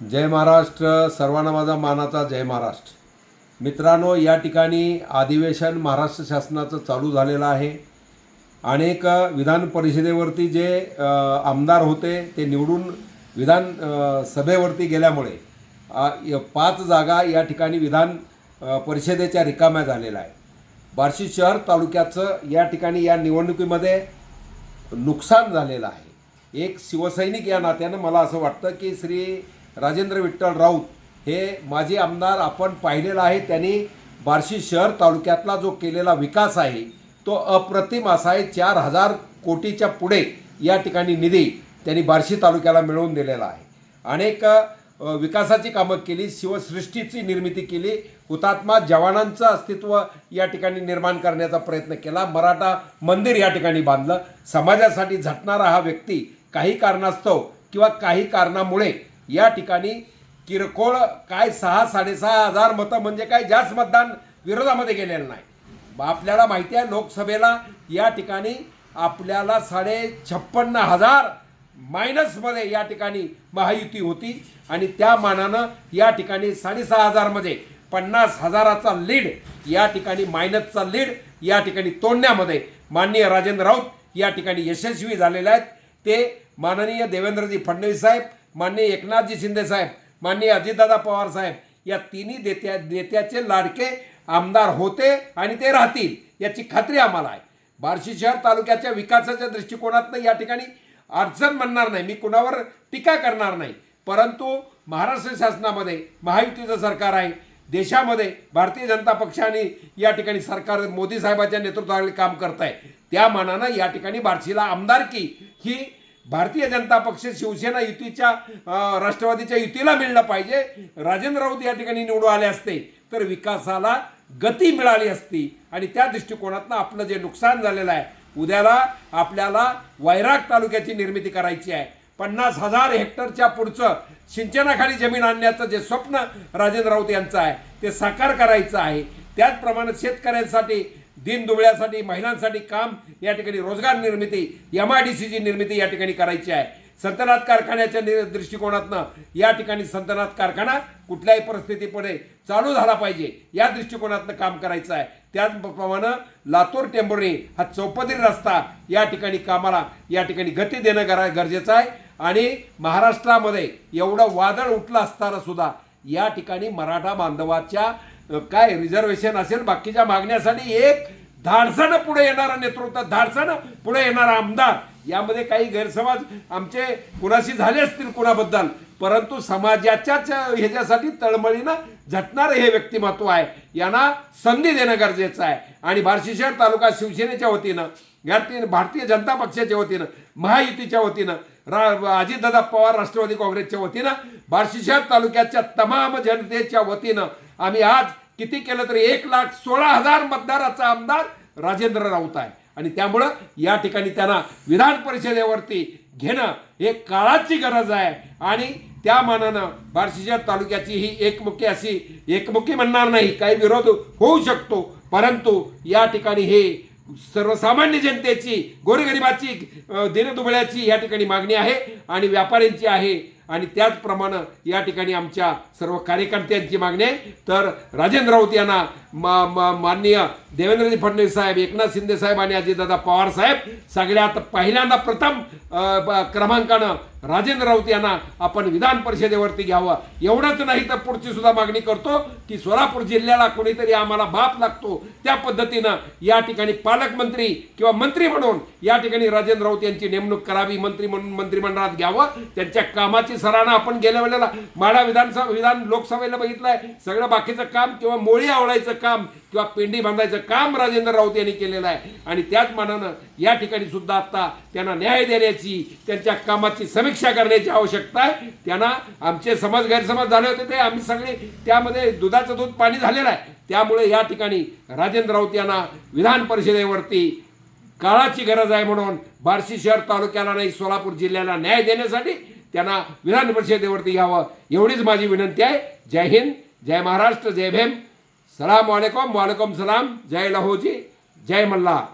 जय महाराष्ट्र सर्वांना माझा मानाचा जय महाराष्ट्र. मित्रांनो या ठिकाणी अधिवेशन महाराष्ट्र शासनाचं चालू झालेलं आहे. अनेक विधान परिषदेवरती जे आमदार होते ते निवडून विधान सभेवरती गेल्यामुळे य- पाच जागा या ठिकाणी विधान परिषदेच्या रिकाम्या झालेल्या आहे बार्शी शहर तालुक्याचं या ठिकाणी या निवडणुकीमध्ये नुकसान झालेलं आहे. एक शिवसैनिक या नात्यानं मला असं वाटतं की श्री राजेंद्र विठ्ठल राऊत हे माजी आमदार आपण पाहिलेला आहे. त्यांनी बार्शी शहर तालुक्यातला जो केलेला विकास आहे तो अप्रतिम असा आहे. चार हजार कोटीच्या पुढे या ठिकाणी निधी त्यांनी बार्शी तालुक्याला मिळवून दिलेला आहे. अनेक विकासाची कामं केली शिवसृष्टीची निर्मिती केली हुतात्मा जवानांचं अस्तित्व या ठिकाणी निर्माण करण्याचा प्रयत्न केला मराठा मंदिर या ठिकाणी बांधलं. समाजासाठी झटणारा हा व्यक्ती काही कारणास्तव किंवा काही कारणामुळे या ठिकाणी किरकोळ काय सहा साडेसहा हजार मतं म्हणजे काय जास्त मतदान विरोधामध्ये गेलेलं नाही. आपल्याला माहिती आहे लोकसभेला या ठिकाणी आपल्याला साडे छप्पन्न हजार मायनसमध्ये या ठिकाणी महायुती होती आणि त्या मानानं या ठिकाणी साडेसहा हजारमध्ये पन्नास हजाराचा लीड या ठिकाणी मायनसचा लीड या ठिकाणी तोडण्यामध्ये माननीय राजेंद्र राऊत या ठिकाणी यशस्वी झालेले आहेत. ते माननीय देवेंद्रजी फडणवीस साहेब माननीय एकनाथजी शिंदे साहेब माननीय अजितदादा पवार साहेब या तिन्ही देत्या नेत्याचे लाडके आमदार होते आणि ते राहतील याची खात्री आम्हाला आहे. बार्शी शहर तालुक्याच्या विकासाच्या दृष्टिकोनातनं या ठिकाणी अडचण म्हणणार नाही मी कुणावर टीका करणार नाही. परंतु महाराष्ट्र शासनामध्ये महायुतीचं सरकार आहे देशामध्ये भारतीय जनता पक्षाने या ठिकाणी सरकार मोदी साहेबाच्या नेतृत्वाखाली काम करत आहे त्या मानानं या ठिकाणी बार्शीला आमदारकी ही भारतीय जनता पक्ष शिवसेना युतीच्या राष्ट्रवादीच्या युतीला मिळलं पाहिजे. राजेंद्र राऊत या ठिकाणी निवडून आले असते तर विकासाला गती मिळाली असती. आणि त्या दृष्टिकोनातनं आपलं जे नुकसान झालेलं आहे उद्याला आपल्याला वैराग तालुक्याची निर्मिती करायची आहे. पन्नास हजार हेक्टरच्या पुढचं सिंचनाखाली जमीन आणण्याचं जे स्वप्न राजेंद्र राऊत यांचं आहे ते साकार करायचं आहे. त्याचप्रमाणे शेतकऱ्यांसाठी दीनदुबळ्यासाठी महिलांसाठी काम या ठिकाणी रोजगार निर्मिती एम आय डी सीची निर्मिती या ठिकाणी करायची आहे. संतनात कारखान्याच्या नि- दृष्टिकोनातनं या ठिकाणी संतनात कारखाना कुठल्याही परिस्थितीपुढे चालू झाला पाहिजे या दृष्टिकोनातनं काम करायचं आहे. त्याचप्रमाणे लातूर टेंभुर्णी हा चौपदरी रस्ता या ठिकाणी कामाला या ठिकाणी गती देणं गरा गरजेचं आहे. आणि महाराष्ट्रामध्ये एवढं वादळ उठलं असताना सुद्धा या ठिकाणी मराठा बांधवाच्या काय रिझर्वेशन असेल बाकीच्या मागण्यासाठी एक धाडसानं पुढे येणारा नेतृत्व धाडसानं पुढे येणारा आमदार. यामध्ये काही गैरसमज आमचे कुणाशी झाले असतील कुणाबद्दल? परंतु समाजाच्याच ह्याच्यासाठी तळमळीनं झटणारं हे व्यक्तिमत्व आहे. यांना संधी देणं गरजेचं आहे. आणि बार्शी शहर तालुका शिवसेनेच्या वतीनं यातील भारतीय जनता पक्षाच्या वतीनं महायुतीच्या वतीनं रा अजितदादा पवार राष्ट्रवादी काँग्रेसच्या वतीनं बार्शी शहर तालुक्याच्या तमाम जनतेच्या वतीनं आम्ही आज किती केलं तरी एक लाख सोळा हजार मतदाराचा आमदार राजेंद्र राऊत आहे. आणि त्यामुळं या ठिकाणी त्यांना विधान परिषदेवरती घेणं हे काळाची गरज आहे. आणि त्या मानानं बार्शीच्या तालुक्याची ही एकमुखी अशी एकमुखी म्हणणार नाही काही विरोध होऊ शकतो. परंतु या ठिकाणी हे सर्वसामान्य जनतेची गोरगरिबाची दिनदुबळ्याची या ठिकाणी मागणी आहे. आणि व्यापाऱ्यांची आहे. आणि त्याचप्रमाणे या ठिकाणी आमच्या सर्व कार्यकर्त्यांची मागणी आहे. तर राजेंद्र राऊत यांना मा मा- माननीय देवेंद्रजी फडणवीस साहेब एकनाथ शिंदे साहेब आणि अजितदादा पवार साहेब सगळ्यात पहिल्यांदा प्रथम क्रमांकानं राजेंद्र राऊत यांना आपण विधान परिषदेवरती घ्यावं. एवढंच नाही तर पुढची सुद्धा मागणी करतो की सोलापूर जिल्ह्याला कोणीतरी आम्हाला बाप लागतो. त्या पद्धतीनं या ठिकाणी पालकमंत्री किंवा मंत्री म्हणून या ठिकाणी राजेंद्र राऊत यांची नेमणूक करावी मंत्री म्हणून मंत्रिमंडळात घ्यावं. त्यांच्या कामाची सरांना आपण गेल्या वेळेला माढा विधानसभा विधान लोकसभेला बघितलंय. सगळं बाकीचं काम किंवा मोळी आवडायचं काम किंवा पेंडी बांधायचं काम राजेंद्र राऊत यांनी केलेलं आहे. आणि त्याच मानानं या ठिकाणी सुद्धा आता त्यांना न्याय देण्याची त्यांच्या कामाची समीक्षा करण्याची आवश्यकता आहे. त्यांना आमचे समज गैरसमज झाले होते ते आम्ही सगळे त्यामध्ये दुधाचं दूध पाणी झालेलं आहे. त्यामुळे या ठिकाणी राजेंद्र राऊत यांना विधान परिषदेवरती काळाची गरज आहे म्हणून बार्शी शहर तालुक्याला नाही सोलापूर जिल्ह्याला न्याय देण्यासाठी त्यांना विधान परिषदेवरती यावं एवढीच माझी विनंती आहे. जय हिंद जय महाराष्ट्र जय भीम. सलाम वालेकुम वालेकुम सलाम. जय लहोजी जय मल्ला